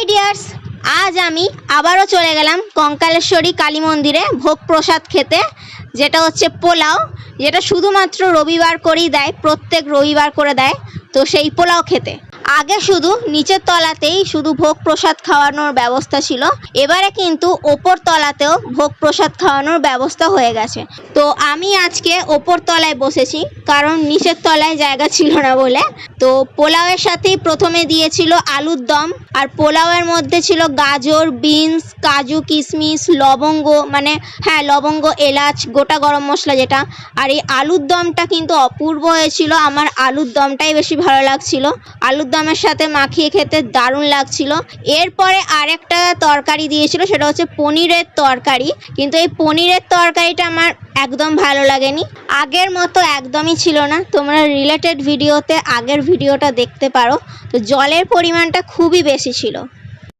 High dears আজ আমি আবারও চলে গেলাম কঙ্কালেশ্বরী কালী মন্দিরে ভোগ প্রসাদ খেতে, যেটা হচ্ছে পোলাও, যেটা শুধুমাত্র রবিবার করেই দেয়, প্রত্যেক রবিবার করে দেয়, তো সেই পোলাও খেতে। আগে শুধু নিচের তলাতেই শুধু ভোগ প্রসাদ খাওয়ানোর ব্যবস্থা ছিল। এবারে কিন্তু ওপর তলাতেও ভোগ প্রসাদ খাওয়ানোর ব্যবস্থা হয়ে গেছে। তো আমি আজকে ওপর তলায় বসেছি, কারণ নিচের তলায় জায়গা ছিল না বলে। তো পোলাওয়ের সাথেই প্রথমে দিয়েছিল আলুর দম, আর পোলাওয়ের মধ্যে ছিল গাজর, বিনস, কাজু কিশমিশ লবঙ্গ মানে হ্যাঁ লবঙ্গ, এলাচ, গোটা গরম মশলা যেটা। আর এই আলুর দমটা কিন্তু অপূর্ব হয়েছিল। আমার আলুর দমটাই বেশি ভালো লাগছিল। আলুর দমের সাথে মাখিয়ে খেতে দারুণ লাগছিল। এরপরে আরেকটা তরকারি দিয়েছিল, সেটা হচ্ছে পনিরের তরকারি। কিন্তু এই পনিরের তরকারিটা আমার একদম ভালো লাগেনি। আগের মতো একদমই ছিল না। তোমরা রিলেটেড ভিডিওতে আগের ভিডিওটা দেখতে পারো। তো জলের পরিমাণটা খুবই বেশি ছিল।